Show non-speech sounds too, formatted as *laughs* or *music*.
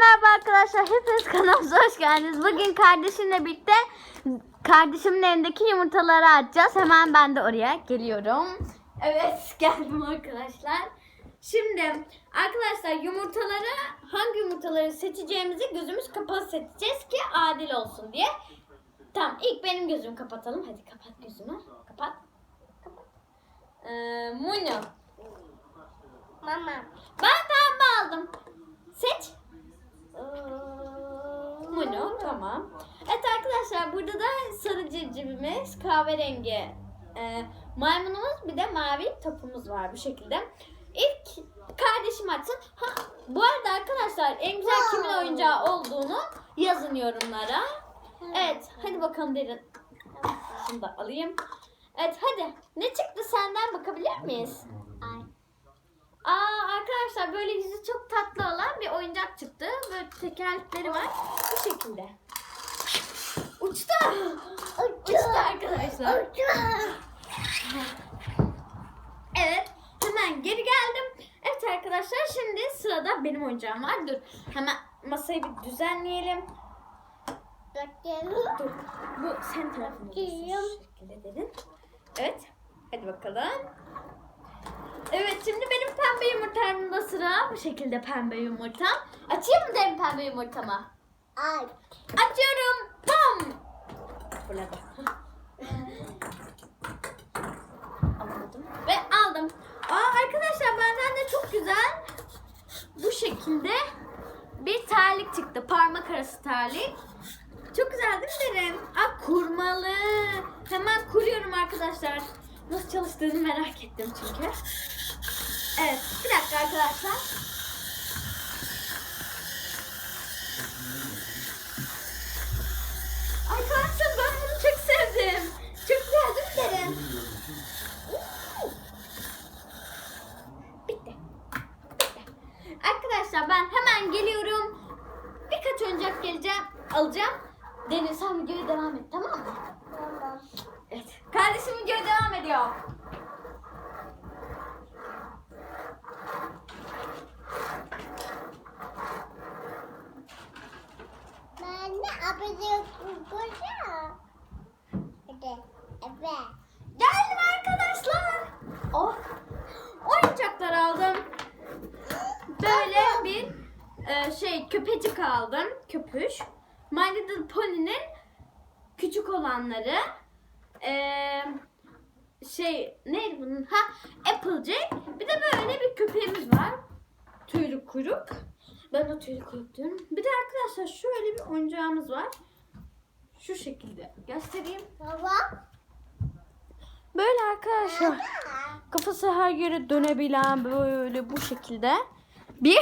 merhaba arkadaşlar. Hepiniz *laughs* kanalımıza hoş geldiniz. Bugün kardeşimle birlikte kardeşimin elindeki yumurtaları açacağız. Hemen ben de oraya geliyorum. Evet *laughs* geldim arkadaşlar. Şimdi arkadaşlar yumurtaları hangi yumurtaları seçeceğimizi gözümüz kapalı seçeceğiz ki adil olsun diye. Tamam ilk benim gözümü kapatalım. Hadi kapat gözünü. Kapat. Kapat. Ee, Muno. Mama. Ben pembe aldım. Seç. Muno tamam. Evet arkadaşlar burada da sarı civcivimiz, kahverengi e, maymunumuz bir de mavi topumuz var bu şekilde. İlk kardeşim açsın. Ha, bu arada arkadaşlar en güzel kimin oyuncağı olduğunu yazın yorumlara. Evet hadi bakalım derin. Şunu da alayım. Evet hadi ne çıktı senden bakabilir miyiz? Ay. Aa arkadaşlar böyle yüzü çok tatlı olan bir oyuncak çıktı. Böyle tekerlekleri var. Bu şekilde. Uçtu. Uçtu arkadaşlar. Evet. Hemen geri geldim. Evet arkadaşlar şimdi sırada benim oyuncağım var. Dur. Hemen masayı bir düzenleyelim. Dur. Bu sen şekilde dedin. Evet. Hadi bakalım. Evet şimdi benim pembe yumurtamda sıra. Bu şekilde pembe yumurtam. Açayım mı derim pembe yumurtamı? Ay. Açıyorum. Fırladı. Alamadım. Ve aldım. Aa arkadaşlar benden de çok güzel bu şekilde bir terlik çıktı. Parmak arası terlik. Çok güzel değil mi derim? Aa kurmalı. Hemen kuruyorum arkadaşlar. Nasıl çalıştığını merak ettim çünkü. Evet bir dakika arkadaşlar. Arkadaşlar ben bunu çok sevdim. Çok güzel değil mi derim? Bitti. Bitti. Arkadaşlar ben hemen geliyorum. Birkaç oyuncak geleceğim, alacağım. Deniz sen videoya devam et tamam mı? Tamam. Evet. Kardeşim videoya devam ediyor. Ben de abone. Hadi. Evet. Geldim arkadaşlar. Oh. Oyuncaklar aldım. Böyle bir e, şey köpecik aldım. Köpüş. My Little Pony'nin küçük olanları. E, şey neydi bunun? Ha Applejack. Bir de böyle bir köpeğimiz var. Tüylü kuyruk. Ben o tüylü kuyruk diyorum. Bir de arkadaşlar şöyle bir oyuncağımız var. Şu şekilde göstereyim. Baba. Böyle arkadaşlar. Kafası her yere dönebilen böyle bu şekilde bir